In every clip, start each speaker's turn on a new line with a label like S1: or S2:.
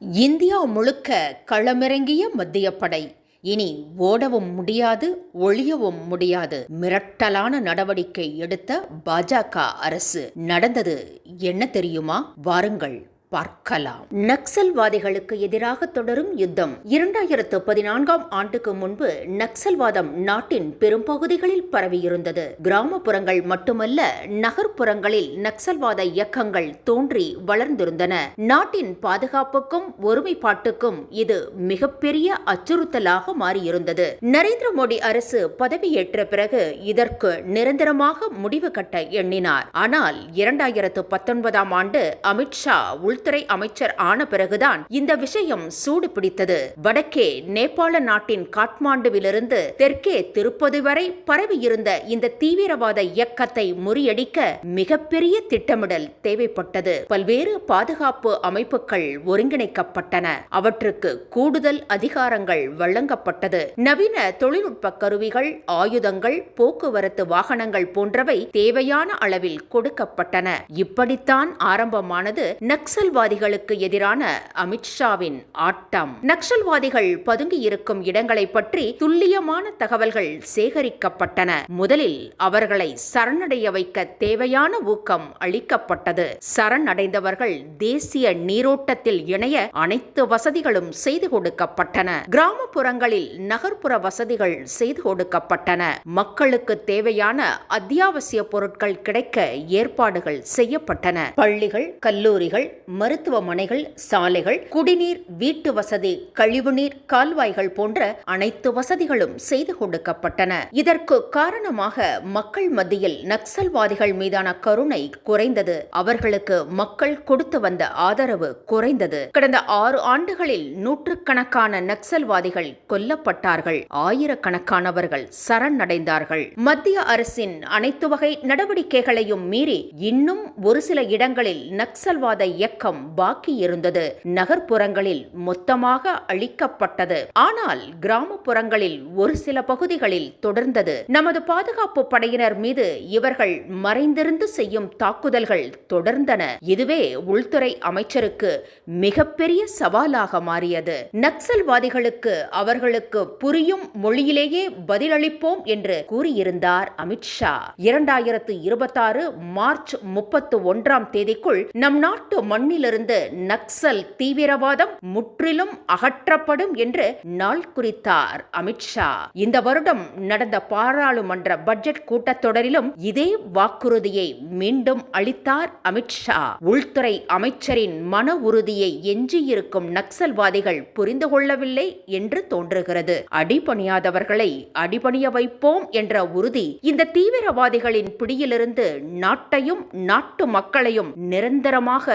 S1: India முழுக்க களமிறங்கிய மத்திய படை இனி ஓடவும் முடியாது ஒழியவும் முடியாது. மிரட்டலான நடவடிக்கை எடுத்த பாஜக அரசு. நடந்தது என்ன தெரியுமா? வாருங்கள். பார்க்கலாம். நக்சல்வாதிகளுக்கு எதிராக தொடரும் யுத்தம். இரண்டாயிரத்து பதினான்காம் ஆண்டுக்கு முன்பு நக்சல்வாதம் நாட்டின் பெரும்பகுதிகளில் பரவியிருந்தது. கிராமப்புறங்கள் மட்டுமல்ல நகர்ப்புறங்களில் நக்சல்வாத இயக்கங்கள் தோன்றி வளர்ந்திருந்தன. நாட்டின் பாதுகாப்புக்கும் ஒருமைப்பாட்டுக்கும் இது மிகப்பெரிய அச்சுறுத்தலாக மாறியிருந்தது. நரேந்திர மோடி அரசு பதவியேற்ற பிறகு இதற்கு நிரந்தரமாக முடிவு கட்ட எண்ணினார். ஆனால் இரண்டாயிரத்து பத்தொன்பதாம் ஆண்டு அமித்ஷா உள் உள்துறை அமைச்சர் ஆன பிறகுதான் இந்த விஷயம் சூடு பிடித்தது வடக்கே நேபாள நாட்டின் காட்மாண்டுவிலிருந்து தெற்கே திருப்பதி வரை பரவியிருந்த இந்த தீவிரவாத இயக்கத்தை முறியடிக்க மிகப்பெரிய திட்டமிடல் தேவைப்பட்டது. பல்வேறு பாதுகாப்பு அமைப்புகள் ஒருங்கிணைக்கப்பட்டன. அவற்றுக்கு கூடுதல் அதிகாரங்கள் வழங்கப்பட்டது. நவீன தொழில்நுட்ப கருவிகள் ஆயுதங்கள் போக்குவரத்து வாகனங்கள் போன்றவை தேவையான அளவில் கொடுக்கப்பட்டன. இப்படித்தான் ஆரம்பமானது நக்சல் நக்சல்வாதிகளுக்கு எதிரான அமித்ஷாவின் ஆட்டம். நக்சல்வாதிகள் பதுங்கி இருக்கும் இடங்களை பற்றி துல்லியமான தகவல்கள் சேகரிக்கப்பட்டன. முதலில் அவர்களை சரணடைய வைக்க தேவையான ஊக்கம் அளிக்கப்பட்டது. சரணடைந்தவர்கள் தேசிய நீரோட்டத்தில் இணைய அனைத்து வசதிகளும் செய்து கொடுக்கப்பட்டன. கிராமப்புறங்களில் நகர்ப்புற வசதிகள் செய்து கொடுக்கப்பட்டன. மக்களுக்கு தேவையான அத்தியாவசிய பொருட்கள் கிடைக்க ஏற்பாடுகள் செய்யப்பட்டன. பள்ளிகள் கல்லூரிகள் மருத்துவமனைகள் சாலைகள் குடிநீர் வீட்டு வசதி கழிவுநீர் கால்வாய்கள் போன்ற அனைத்து வசதிகளும் செய்து கொடுக்கப்பட்டன. இதற்கு காரணமாக மக்கள் மத்தியில் நக்சல்வாதிகள் மீதான கருணை குறைந்தது. அவர்களுக்கு மக்கள் கொடுத்து வந்த ஆதரவு குறைந்தது. கடந்த ஆறு ஆண்டுகளில் நூற்றுக்கணக்கான நக்சல்வாதிகள் கொல்லப்பட்டார்கள். ஆயிரக்கணக்கானவர்கள் சரணடைந்தார்கள். மத்திய அரசின் அனைத்து வகை நடவடிக்கைகளையும் மீறி இன்னும் ஒரு சில இடங்களில் நக்சல்வாத இயக்கம் பாக்கி இருந்தது. நகர்ப்புறங்களில் மொத்தமாக அழிக்கப்பட்டது. ஆனால் கிராமப்புறங்களில் ஒரு சில பகுதிகளில் தொடர்ந்தது. நமது பாதுகாப்பு படையினர் மீது இவர்கள் மறைந்திருந்து செய்யும் தாக்குதல்கள் தொடர்ந்தன. இதுவே உள்துறை அமைச்சருக்கு மிகப்பெரிய சவாலாக மாறியது. நக்சல்வாதிகளுக்கு அவர்களுக்கு புரியும் மொழியிலேயே பதிலளிப்போம் என்று கூறியிருந்தார் அமித்ஷா இரண்டாயிரத்து இருபத்தாறு மார்ச் முப்பத்து ஒன்றாம் தேதிக்குள் நம் நாட்டு மண்ணில் நாட்டிலிருந்து நக்சல் தீவிரவாதம் முற்றிலும் அகற்றப்படும் என்று நாள் குறித்தார் அமித்ஷா இந்த வருடம் நடந்த பாராளுமன்ற பட்ஜெட் கூட்டத்தொடரிலும் இதே வாக்குறுதியை மீண்டும் அளித்தார் அமித்ஷா உள்துறை அமைச்சரின் மன உறுதியை எஞ்சியிருக்கும் நக்சல்வாதிகள் புரிந்து கொள்ளவில்லை என்று தோன்றுகிறது. அடிபணியாதவர்களை அடிபணிய வைப்போம் என்ற உறுதி இந்த தீவிரவாதிகளின் பிடியிலிருந்து நாட்டையும் நாட்டு மக்களையும் நிரந்தரமாக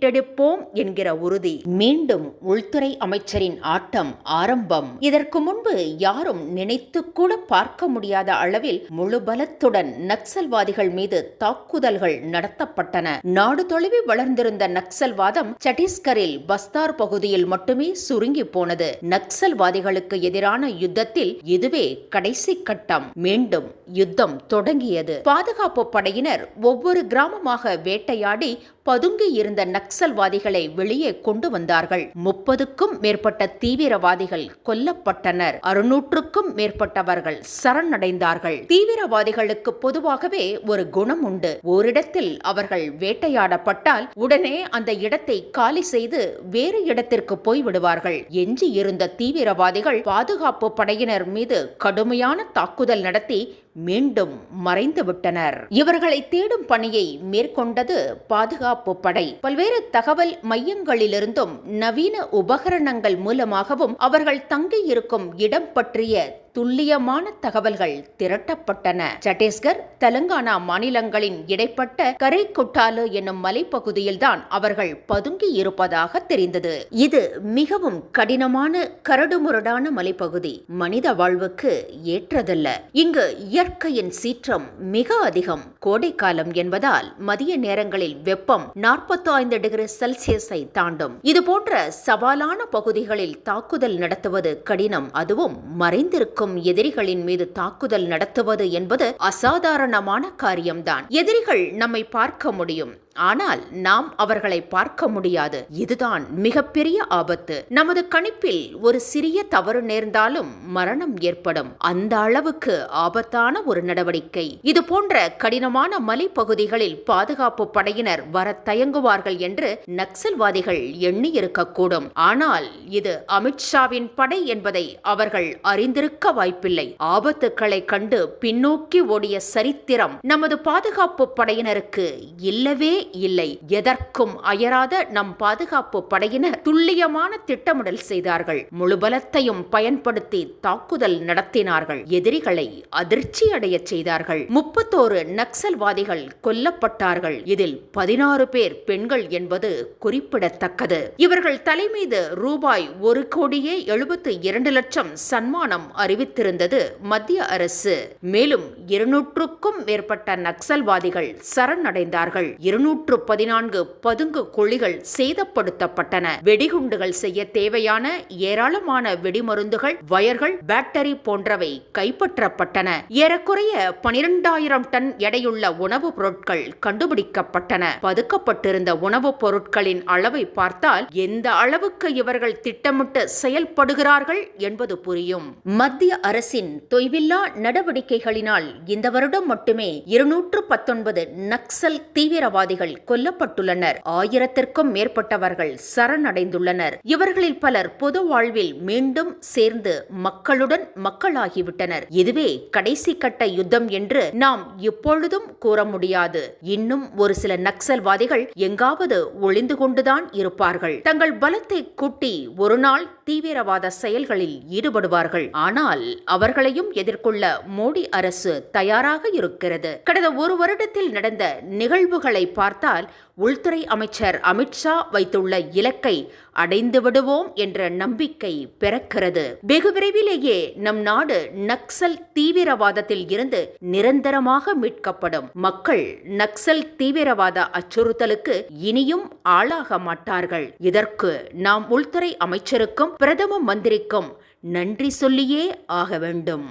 S1: மீட்டெடுப்போம் என்கிற உறுதி. மீண்டும் உள்துறை அமைச்சரின் ஆட்டம் ஆரம்பம். இதற்கு முன்பு யாரும் நினைத்து கூட பார்க்க முடியாத அளவில் முழு பலத்துடன் நக்சல்வாதிகள் மீது தாக்குதல்கள் நடத்தப்பட்டன. நாடு தொழுவி வளர்ந்திருந்த நக்சல்வாதம் சட்டீஸ்கரில் பஸ்தார் பகுதியில் மட்டுமே சுருங்கி போனது. நக்சல்வாதிகளுக்கு எதிரான யுத்தத்தில் இதுவே கடைசி கட்டம். மீண்டும் யுத்தம் தொடங்கியது. பாதுகாப்பு படையினர் ஒவ்வொரு கிராமமாக வேட்டையாடி பதுங்கி இருந்த நக்சல்வாதிகளை வெளியே கொண்டு வந்தார்கள். முப்பதுக்கும் மேற்பட்ட தீவிரவாதிகள் கொல்லப்பட்டனர். அறுநூற்றுக்கும் மேற்பட்டவர்கள் சரணடைந்தார்கள். தீவிரவாதிகளுக்கு பொதுவாகவே ஒரு குணம் உண்டு. ஓரிடத்தில் அவர்கள் வேட்டையாடப்பட்டால் உடனே அந்த இடத்தை காலி செய்து வேறு இடத்திற்கு போய்விடுவார்கள். எஞ்சி இருந்த தீவிரவாதிகள் பாதுகாப்பு படையினர் மீது கடுமையான தாக்குதல் நடத்தி மீண்டும் மறைந்து விட்டனர் இவர்களை தேடும் பணியை மேற்கொண்டது பாதுகாப்பு படை. பல்வேறு தகவல் மையங்களிலிருந்தும் நவீன உபகரணங்கள் மூலமாகவும் அவர்கள் தங்கியிருக்கும் இடம் பற்றிய துல்லியமான தகவல்கள் திரட்டப்பட்டன. சட்டீஸ்கர் தெலுங்கானா மாநிலங்களின் இடைப்பட்ட கரைக்குட்டாலு என்னும் மலைப்பகுதியில்தான் அவர்கள் பதுங்கி இருப்பதாக தெரிந்தது. இது மிகவும் கடினமான கரடுமுரடான மலைப்பகுதி. மனித வாழ்வுக்கு ஏற்றதல்ல. இங்கு இயற்கையின் சீற்றம் மிக அதிகம். கோடைக்காலம் என்பதால் மதிய நேரங்களில் வெப்பம் நாற்பத்தி ஐந்து டிகிரி செல்சியஸை தாண்டும். இது போன்ற சவாலான பகுதிகளில் தாக்குதல் நடத்துவது கடினம். அதுவும் மறைந்திருக்கும். எதிரிகளின் மீது தாக்குதல் நடத்துவது என்பது அசாதாரணமான காரியம்தான். எதிரிகள் நம்மை பார்க்க முடியும். ஆனால் நாம் அவர்களை பார்க்க முடியாது. இதுதான் மிகப்பெரிய ஆபத்து. நமது கணிப்பில் ஒரு சிறிய தவறு நேர்ந்தாலும் மரணம் ஏற்படும். அந்த அளவுக்கு ஆபத்தான ஒரு நடவடிக்கை. இது போன்ற கடினமான மலைப்பகுதிகளில் பாதுகாப்பு படையினர் வர தயங்குவார்கள் என்று நக்சல்வாதிகள் எண்ணி இருக்கக்கூடும் ஆனால் இது அமித்ஷாவின் படை என்பதை அவர்கள் அறிந்திருக்க வாய்ப்பில்லை. ஆபத்துக்களை கண்டு பின்னோக்கி ஓடிய சரித்திரம் நமது பாதுகாப்பு படையினருக்கு இல்லவே இல்லை. எதற்கும் அயராத நம் பாதுகாப்பு படையினர் துல்லியமான திட்டமிடல் செய்தார்கள். முழுபலத்தையும் பயன்படுத்தி தாக்குதல் நடத்தினார்கள். எதிரிகளை அதிர்ச்சி அடைய செய்தார்கள். முப்பத்தோரு நக்சல்வாதிகள் கொல்லப்பட்டார்கள். இதில் பதினாறு பேர் பெண்கள் என்பது குறிப்பிடத்தக்கது. இவர்கள் தலைமீது ரூபாய் ஒரு கோடியே எழுபத்து இரண்டு லட்சம் சன்மானம் அறிவித்திருந்தது மத்திய அரசு. மேலும் இருநூற்றுக்கும் மேற்பட்ட நக்சல்வாதிகள் சரணடைந்தார்கள். இருநூற்று பதினான்கு பதுங்கு குழிகள் சேதப்படுத்தப்பட்டன. வெடிகுண்டுகள் செய்ய தேவையான ஏராளமான வெடிமருந்துகள் வயர்கள் பேட்டரி போன்றவை கைப்பற்றப்பட்டன. ஏறக்குறைய பனிரெண்டாயிரம் டன் எடையுள்ள உணவுப் பொருட்கள் கண்டுபிடிக்கப்பட்டன. பதுக்கப்பட்டிருந்த உணவுப் பொருட்களின் அளவை பார்த்தால் எந்த அளவுக்கு இவர்கள் திட்டமிட்டு செயல்படுகிறார்கள் என்பது புரியும். மத்திய அரசின் தொய்வில்லா நடவடிக்கைகளினால் இந்த வருடம் மட்டுமே இருநூற்று பத்தொன்பது நக்சல் தீவிரவாதிகள் கொல்லப்பட்டுள்ளனர். ஆயிரத்திற்கும் மேற்பட்டவர்கள் சரணடைந்துள்ளனர். இவர்களில் பலர் பொது வாழ்வில் மீண்டும் சேர்ந்து மக்களுடன் மக்களாகிவிட்டனர். இதுவே கடைசி கட்ட யுத்தம் என்று நாம் எப்பொழுதும் கூற முடியாது. இன்னும் ஒரு சில நக்சல்வாதிகள் எங்காவது ஒளிந்து கொண்டுதான் இருப்பார்கள். தங்கள் பலத்தை கூட்டி ஒரு நாள் தீவிரவாத செயல்களில் ஈடுபடுவார்கள். ஆனால் அவர்களையும் எதிர்கொள்ள மோடி அரசு தயாராக இருக்கிறது. கடந்த ஒரு வருடத்தில் நடந்த நிகழ்வுகளை பார்த்தால் உள்துறை அமைச்சர் அமித்ஷா வைத்துள்ள இலக்கை அடைந்து விடுவோம் என்ற நம்பிக்கை பிறக்கிறது. வெகு விரைவிலேயே நம் நாடு நக்சல் தீவிரவாதத்தில் இருந்து நிரந்தரமாக மீட்கப்படும். மக்கள் நக்சல் தீவிரவாத அச்சுறுத்தலுக்கு இனியும் ஆளாக மாட்டார்கள். இதற்கு நாம் உள்துறை அமைச்சருக்கும் பிரதம மந்திரிக்கும் நன்றி சொல்லியே ஆக வேண்டும்.